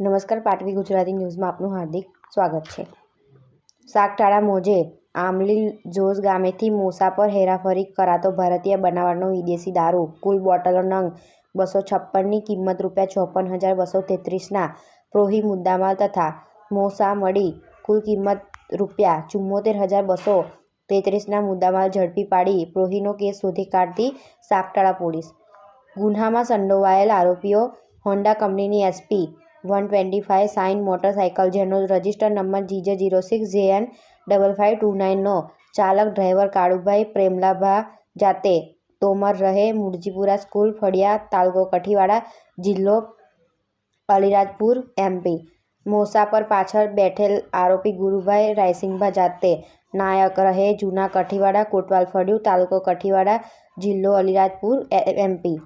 નમસ્કાર, પાટવી ગુજરાતી ન્યૂઝમાં આપનું હાર્દિક સ્વાગત છે. સાગટાળા મોજે આમલી જોઝ ગામેથી મોસા પર હેરાફરી કરાતો ભારતીય બનાવટનો વિદેશી દારૂ. કુલ બોટલો નંગ બસો છપ્પનની કિંમત રૂપિયા ચોપન હજાર બસો તેત્રીસના પ્રોહી મુદ્દામાલ તથા મોસા મળી કુલ કિંમત રૂપિયા ચુમ્મોતેર હજાર બસો તેત્રીસના મુદ્દામાલ ઝડપી પાડી પ્રોહીનો કેસ શોધી કાઢતી સાગટાળા પોલીસ. ગુન્હામાં સંડોવાયેલ આરોપીઓ હોન્ડા કંપનીની SP one twenty five sign motorcycle જેનો register number GJ zero six JN double five two નાઇનનો ચાલક ડ્રાઈવર કાળુભાઈ પ્રેમલાભા જાતે તોમર રહે મુરજીપુરા સ્કૂલ ફળિયા તાલુકો કઠીવાડા જિલ્લો અલીરાજપુર એમપી મોસા પર પાછળ બેઠેલ આરોપી ગુરુભાઈ રાયસિંગભા જાતે નાયક રહે જૂના કઠીવાડા કોટવાલ ફળિયું તાલુકો કઠીવાડા જિલ્લો અલીરાજપુર એમપી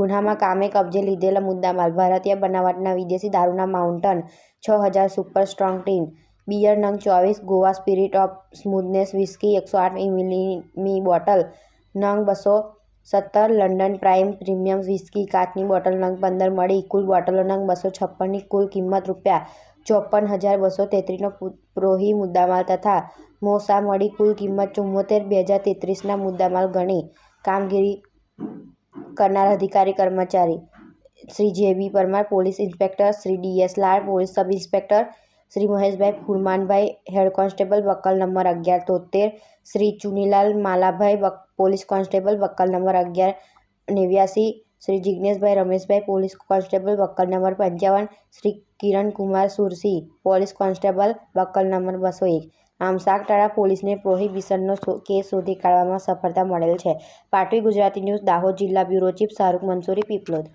ગુન્હામાં કામે કબજે લીધેલા મુદ્દામાલ, ભારતીય બનાવટના વિદેશી દારૂના માઉન્ટન, છ હજાર સુપર સ્ટ્રોંગ ટીન બિયર નંગ ચોવીસ, Goa spirit of smoothness whisky એકસો આઠ મિલીમી બોટલ, નંગ બસો સત્તર લંડન પ્રાઇમ પ્રીમિયમ વિસ્કી કાચની બોટલ, નંગ પંદર મળી કુલ બોટલો, નંગ બસો છપ્પનની કુલ કિંમત રૂપિયા ચોપન હજાર બસો તેત્રીસનો પ્રોહી મુદ્દામાલ તથા મોસા મળી કુલ કિંમત ચુમ્મોતેર બે હજાર તેત્રીસના મુદ્દામાલ ગણી કામગીરી કરનાર અધિકારી કર્મચારી Shri J B Parmar, police inspector Shri D S Lad, police sub inspector Shri Maheshbhai Furmanbhai, head constable buckle number અગિયાર તોતેર, Shri Chunilal Malabhai police constable buckle number અગિયાર નેવ્યાસી, Shri Jigneshbhai Rameshbhai, police constable buckle number પંચાવન, Shri Kirankumar Surasi, police constable buckle number બસો એક. આમ સાગટાળા પોલીસને પ્રોહિબિશનનો case શોધી કાઢવામાં સફળતા મળેલ છે. પાટવી ગુજરાતી ન્યૂઝ, દાહોદ જિલ્લા બ્યુરો ચીફ શાહરૂખ મંસૂરી, પીપલોદ.